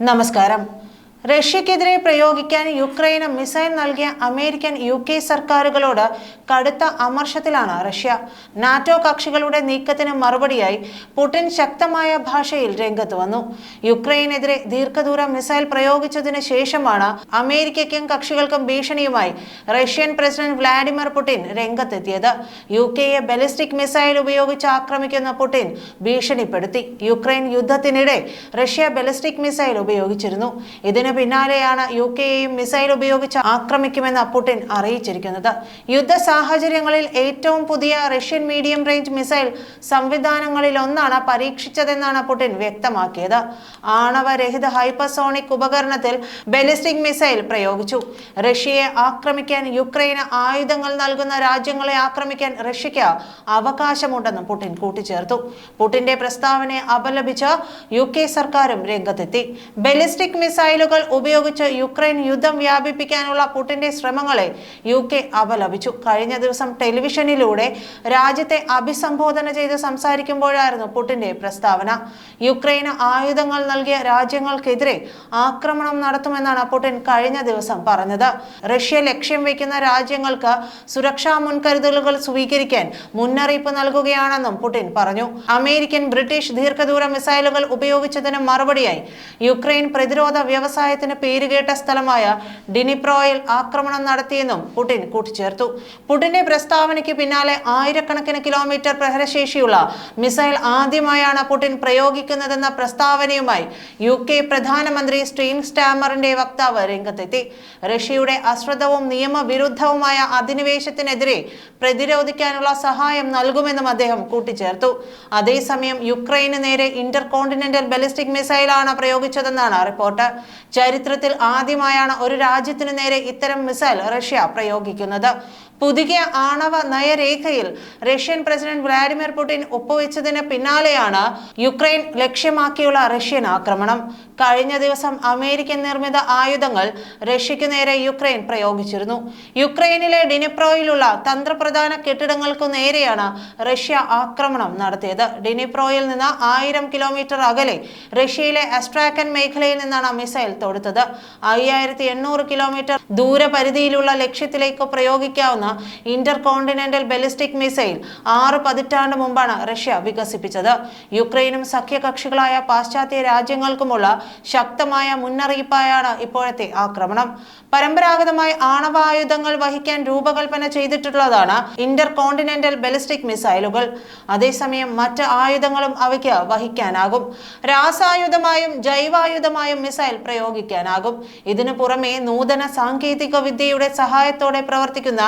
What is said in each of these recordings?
നമസ്കാരം. റഷ്യക്കെതിരെ പ്രയോഗിക്കാൻ യുക്രൈന് മിസൈൽ നൽകിയ അമേരിക്കൻ യു കെ സർക്കാരുകളോട് കടുത്ത അമർഷത്തിലാണ് റഷ്യ. നാറ്റോ കക്ഷികളുടെ നീക്കത്തിന് മറുപടിയായി പുടിൻ ശക്തമായ ഭാഷയിൽ രംഗത്ത് വന്നു. യുക്രൈനെതിരെ ദീർഘദൂര മിസൈൽ പ്രയോഗിച്ചതിന് ശേഷമാണ് അമേരിക്കയ്ക്കും കക്ഷികൾക്കും ഭീഷണിയുമായി റഷ്യൻ പ്രസിഡന്റ് വ്ളാഡിമിർ പുടിൻ രംഗത്തെത്തിയത്. യു കെയെ ബലിസ്റ്റിക് മിസൈൽ ഉപയോഗിച്ച് ആക്രമിക്കുന്ന പുടിൻ ഭീഷണിപ്പെടുത്തി. യുക്രൈൻ യുദ്ധത്തിനിടെ റഷ്യ ബലിസ്റ്റിക് മിസൈൽ ഉപയോഗിച്ചിരുന്നു. ഇതിന് പിന്നാലെയാണ് യു കെയെയും മിസൈൽ ഉപയോഗിച്ച് ആക്രമിക്കുമെന്ന് പുടിൻ അറിയിച്ചിരിക്കുന്നത്. യുദ്ധ സാഹചര്യങ്ങളിൽ ഏറ്റവും പുതിയ റഷ്യൻ മീഡിയം റേഞ്ച് മിസൈൽ സംവിധാനങ്ങളിൽ ഒന്നാണ് പരീക്ഷിച്ചതെന്നാണ് പുടിൻ വ്യക്തമാക്കിയത്. ആണവരഹിത ഹൈപ്പർസോണിക് ഉപകരണത്തിൽ ബലിസ്റ്റിക് മിസൈൽ പ്രയോഗിച്ചു. റഷ്യയെ ആക്രമിക്കാൻ യുക്രൈന് ആയുധങ്ങൾ നൽകുന്ന രാജ്യങ്ങളെ ആക്രമിക്കാൻ റഷ്യയ്ക്ക് അവകാശമുണ്ടെന്നും പുടിൻ കൂട്ടിച്ചേർത്തു. പുടിന്റെ പ്രസ്താവനയെ അപലപിച്ച് യു കെ സർക്കാരും രംഗത്തെത്തി. ബലിസ്റ്റിക് മിസൈലുകൾ ഉപയോഗിച്ച് യുക്രൈൻ യുദ്ധം വ്യാപിപ്പിക്കാനുള്ള പുടിന്റെ ശ്രമങ്ങളെ യു കെ അപലപിച്ചു. കഴിഞ്ഞ ദിവസം ടെലിവിഷനിലൂടെ രാജ്യത്തെ അഭിസംബോധന ചെയ്ത് സംസാരിക്കുമ്പോഴായിരുന്നു പുടിന്റെ പ്രസ്താവന. യുക്രൈന് ആയുധങ്ങൾ നൽകിയ രാജ്യങ്ങൾക്കെതിരെ ആക്രമണം നടത്തുമെന്നാണ് പുടിൻ കഴിഞ്ഞ ദിവസം പറഞ്ഞത്. റഷ്യ ലക്ഷ്യം വയ്ക്കുന്ന രാജ്യങ്ങൾക്ക് സുരക്ഷാ മുൻകരുതലുകൾ സ്വീകരിക്കാൻ മുന്നറിയിപ്പ് നൽകുകയാണെന്നും പുടിൻ പറഞ്ഞു. അമേരിക്കൻ ബ്രിട്ടീഷ് ദീർഘദൂര മിസൈലുകൾ ഉപയോഗിച്ചതിന് മറുപടിയായി യുക്രൈൻ പ്രതിരോധ വ്യവസായത്തിന് പേരുകേട്ട സ്ഥലമായ ഡിനിപ്രോയിൽ ആക്രമണം നടത്തിയെന്നും പുടിൻ കൂട്ടിച്ചേർത്തു. പുടിന്റെ പ്രസ്താവനയ്ക്ക് പിന്നാലെ ആയിരക്കണക്കിന് കിലോമീറ്റർ പ്രഹരശേഷിയുള്ള മിസൈൽ ആദ്യമായാണ് പുടിൻ പ്രയോഗിക്കുന്നതെന്ന പ്രസ്താവനയുമായി യു കെ പ്രധാനമന്ത്രി സ്റ്റീൻ സ്റ്റാമറിന്റെ വക്താവ് രംഗത്തെത്തി. റഷ്യയുടെ അശ്രദ്ധവും നിയമവിരുദ്ധവുമായ അധിനിവേശത്തിനെതിരെ പ്രതിരോധിക്കാനുള്ള സഹായം നൽകുമെന്നും അദ്ദേഹം കൂട്ടിച്ചേർത്തു. അതേസമയം യുക്രൈന് നേരെ ഇന്റർ കോണ്ടിനെന്റൽ ബലിസ്റ്റിക് മിസൈലാണ് പ്രയോഗിച്ചതെന്നാണ് റിപ്പോർട്ട്. ചരിത്രത്തിൽ ആദ്യമായാണ് ഒരു രാജ്യത്തിനു നേരെ ഇത്തരം മിസൈൽ റഷ്യ പ്രയോഗിക്കുന്നത്. പുതുക്കിയ ആണവ നയരേഖയിൽ റഷ്യൻ പ്രസിഡന്റ് വ്ളാഡിമിർ പുടിൻ ഒപ്പുവെച്ചതിന് പിന്നാലെയാണ് യുക്രൈൻ ലക്ഷ്യമാക്കിയുള്ള റഷ്യൻ ആക്രമണം. കഴിഞ്ഞ ദിവസം അമേരിക്കൻ നിർമ്മിത ആയുധങ്ങൾ റഷ്യയ്ക്ക് നേരെ യുക്രൈൻ പ്രയോഗിച്ചിരുന്നു. യുക്രൈനിലെ ഡിനിപ്രോയിലുള്ള തന്ത്രപ്രധാന കെട്ടിടങ്ങൾക്കു നേരെയാണ് റഷ്യ ആക്രമണം നടത്തിയത്. ഡിനിപ്രോയിൽ നിന്ന് ആയിരം കിലോമീറ്റർ അകലെ റഷ്യയിലെ അസ്ട്രാക്കൻ മേഖലയിൽ നിന്നാണ് മിസൈൽ തൊടുത്തത്. അയ്യായിരത്തി എണ്ണൂറ് കിലോമീറ്റർ ദൂരപരിധിയിലുള്ള ലക്ഷ്യത്തിലേക്ക് പ്രയോഗിക്കാവുന്ന ഇന്റർ കോണ്ടിനെന്റൽ ബലിസ്റ്റിക് മിസൈൽ ആറ് പതിറ്റാണ്ട് മുമ്പാണ് റഷ്യ വികസിപ്പിച്ചത്. യുക്രൈനും സഖ്യകക്ഷികളായ പാശ്ചാത്യ രാജ്യങ്ങൾക്കുമുള്ള ശക്തമായ മുന്നറിയിപ്പായാണ് ഇപ്പോഴത്തെ ആക്രമണം. പരമ്പരാഗതമായി ആണവായുധങ്ങൾ വഹിക്കാൻ രൂപകൽപ്പന ചെയ്തിട്ടുള്ളതാണ് ഇന്റർ കോണ്ടിനെന്റൽ ബലിസ്റ്റിക് മിസൈലുകൾ. അതേസമയം മറ്റ് ആയുധങ്ങളും അവയ്ക്ക് വഹിക്കാനാകും. രാസായുധമായും ജൈവായുധമായും മിസൈൽ പ്രയോഗിക്കാനാകും. ഇതിനു പുറമെ നൂതന സാങ്കേതിക വിദ്യയുടെ സഹായത്തോടെ പ്രവർത്തിക്കുന്ന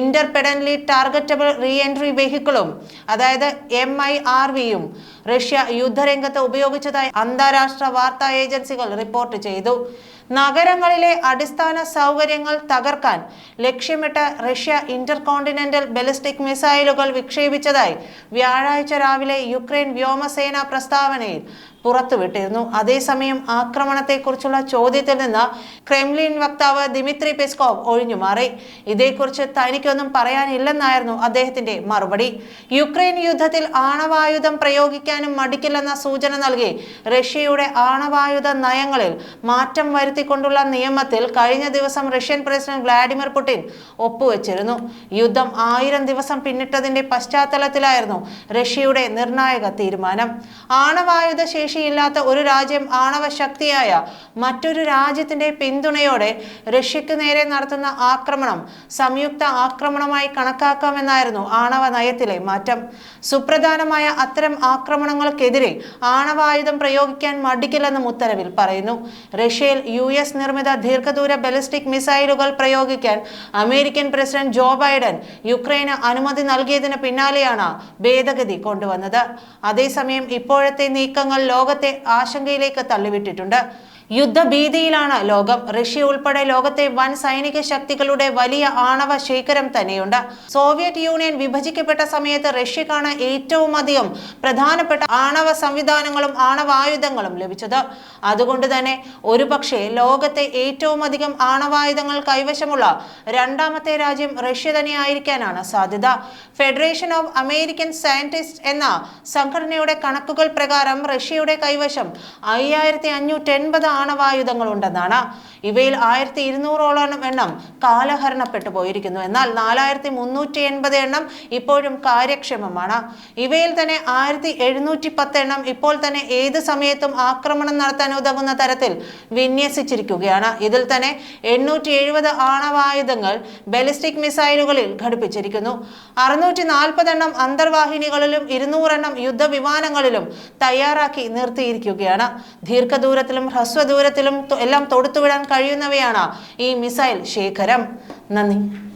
ഇന്റർപെഡൻലി ടാർഗറ്റബിൾ റീ എൻട്രി വെഹിക്കിളും അതായത് എം ഐ ആർ വിയും റഷ്യ യുദ്ധരംഗത്ത് ഉപയോഗിച്ചതായി അന്താരാഷ്ട്ര വാർത്താ ഏജൻസികൾ റിപ്പോർട്ട് ചെയ്തു. നഗരങ്ങളിലെ അടിസ്ഥാന സൗകര്യങ്ങൾ തകർക്കാൻ ലക്ഷ്യമിട്ട് റഷ്യ ഇന്റർകോണ്ടിനെന്റൽ ബലിസ്റ്റിക് മിസൈലുകൾ വിക്ഷേപിച്ചതായി വ്യാഴാഴ്ച രാവിലെ യുക്രൈൻ വ്യോമസേന പ്രസ്താവനയിൽ പുറത്തുവിട്ടിരുന്നു അതേസമയം ആക്രമണത്തെക്കുറിച്ചുള്ള ചോദ്യത്തിൽ നിന്ന് ക്രെംലിൻ വക്താവ് ദിമിത്രി പെസ്കോവ് ഒഴിഞ്ഞുമാറി ഇതേക്കുറിച്ച് തനിക്കൊന്നും പറയാനില്ലെന്നായിരുന്നു അദ്ദേഹത്തിന്റെ മറുപടി. യുക്രൈൻ യുദ്ധത്തിൽ ആണവായുധം പ്രയോഗിക്കാനും മടിക്കില്ലെന്ന സൂചന നൽകി റഷ്യയുടെ ആണവായുധ നയങ്ങളിൽ മാറ്റം വരുത്തിക്കൊണ്ടുള്ള നിയമത്തിൽ കഴിഞ്ഞ ദിവസം റഷ്യൻ പ്രസിഡന്റ് വ്ളാഡിമിർ പുടിൻ ഒപ്പുവെച്ചിരുന്നു. യുദ്ധം ആയിരം ദിവസം പിന്നിട്ടതിന്റെ പശ്ചാത്തലത്തിലായിരുന്നു റഷ്യയുടെ നിർണായക തീരുമാനം. ആണവായുധ ശേഷിയില്ലാത്ത ഒരു രാജ്യം ആണവ ശക്തിയായ മറ്റൊരു രാജ്യത്തിന്റെ പിന്തുണയോടെ റഷ്യക്ക് നേരെ നടത്തുന്ന ആക്രമണം സംയുക്ത ആക്രമണമായി കണക്കാക്കാമെന്നായിരുന്നു ആണവ നയത്തിലെ മാറ്റം. സുപ്രധാനമായ അത്തരം ആക്രമണങ്ങൾക്കെതിരെ ആണവായുധം പ്രയോഗിക്കാൻ മടിക്കില്ലെന്നും ഉത്തരവിൽ പറയുന്നു. റഷ്യയിൽ യു എസ് നിർമ്മിത ദീർഘദൂര ബലിസ്റ്റിക് മിസൈലുകൾ പ്രയോഗിക്കാൻ അമേരിക്കൻ പ്രസിഡന്റ് ജോ ബൈഡൻ യുക്രൈന് അനുമതി നൽകിയതിന് പിന്നാലെയാണ് ഭേദഗതി കൊണ്ടുവന്നത്. അതേസമയം ഇപ്പോഴത്തെ നീക്കങ്ങൾ ലോകത്തെ ആശങ്കയിലേക്ക് തള്ളിവിട്ടിട്ടുണ്ട്. യുദ്ധഭീതിയിലാണ് ലോകം. റഷ്യ ഉൾപ്പെടെ ലോകത്തെ വൻ സൈനിക ശക്തികളുടെ വലിയ ആണവ ശേഖരം തന്നെയുണ്ട്. സോവിയറ്റ് യൂണിയൻ വിഭജിക്കപ്പെട്ട സമയത്ത് റഷ്യക്കാണ് ഏറ്റവും അധികം പ്രധാനപ്പെട്ട ആണവ സംവിധാനങ്ങളും ആണവായുധങ്ങളും ലഭിച്ചത്. അതുകൊണ്ട് തന്നെ ഒരുപക്ഷെ ലോകത്തെ ഏറ്റവും അധികം ആണവായുധങ്ങൾ കൈവശമുള്ള രണ്ടാമത്തെ രാജ്യം റഷ്യ തന്നെയായിരിക്കാനാണ് സാധ്യത. ഫെഡറേഷൻ ഓഫ് അമേരിക്കൻ സയന്റിസ്റ്റ് എന്ന സംഘടനയുടെ കണക്കുകൾ പ്രകാരം റഷ്യയുടെ കൈവശം അയ്യായിരത്തി അഞ്ഞൂറ്റി എൺപത് ആണവായുധങ്ങൾ ഉണ്ടെന്നാണ് ഇവയിൽ ആയിരത്തി ഇരുന്നൂറോളം എണ്ണം കാലഹരണപ്പെട്ടു പോയിരിക്കുന്നു. എന്നാൽ നാലായിരത്തി മുന്നൂറ്റി എൺപത് എണ്ണം ഇപ്പോഴും കാര്യക്ഷമമാണ്. ഇവയിൽ തന്നെ ആയിരത്തി എഴുന്നൂറ്റി പത്ത് എണ്ണം ഇപ്പോൾ തന്നെ ഏത് സമയത്തും ആക്രമണം നടത്താൻ ഉതകുന്ന തരത്തിൽ വിന്യസിച്ചിരിക്കുകയാണ്. ഇതിൽ തന്നെ എണ്ണൂറ്റി എഴുപത് ആണവായുധങ്ങൾ ബലിസ്റ്റിക് മിസൈലുകളിൽ ഘടിപ്പിച്ചിരിക്കുന്നു. അറുന്നൂറ്റി നാൽപ്പത് എണ്ണം അന്തർവാഹിനികളിലും ഇരുന്നൂറെണ്ണം യുദ്ധവിമാനങ്ങളിലും തയ്യാറാക്കി നിർത്തിയിരിക്കുകയാണ്. ദീർഘദൂരത്തിലും ഹ്രസ്വദൂരത്തിലും തൊ- എല്ലാം തൊടുത്തുവിടാൻ കഴിയുന്നവയാണ് ഈ മിസൈൽ ശേഖരം. നന്ദി.